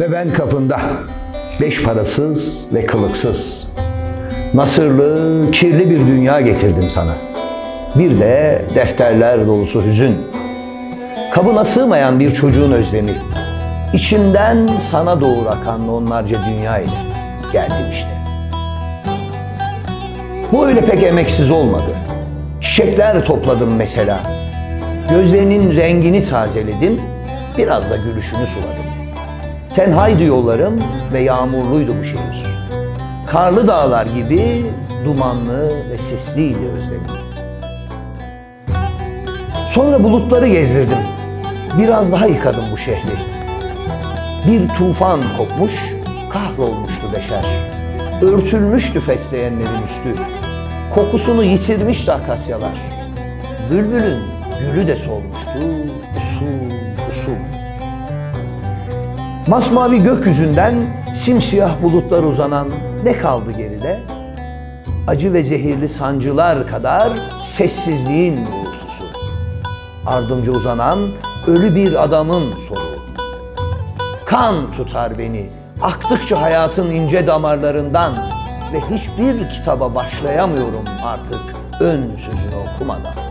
Ve ben kapında, beş parasız ve kılıksız. Nasırlı, kirli bir dünya getirdim sana. Bir de defterler dolusu hüzün. Kabına sığmayan bir çocuğun özlemi. İçimden sana doğru akan onlarca dünya ile geldim işte. Bu öyle pek emeksiz olmadı. Çiçekler topladım mesela. Gözlerinin rengini tazeledim, biraz da gülüşünü suladım. Tenhaydı yollarım ve yağmurluydu bu şehir. Karlı dağlar gibi dumanlı ve sisliydi özlemim. Sonra bulutları gezdirdim. Biraz daha yıkadım bu şehri. Bir tufan kopmuş, kahrolmuştu beşer. Örtülmüştü fesleğenlerin üstü. Kokusunu yitirmişti akasyalar. Bülbülün gülü de solmuştu, Masmavi gökyüzünden simsiyah bulutlar uzanan ne kaldı geride? Acı ve zehirli sancılar kadar sessizliğin uğultusu. Ardımca uzanan ölü bir adamın soluğu. Kan tutar beni aktıkça hayatın ince damarlarından ve hiçbir kitaba başlayamıyorum artık ön sözünü okumadan.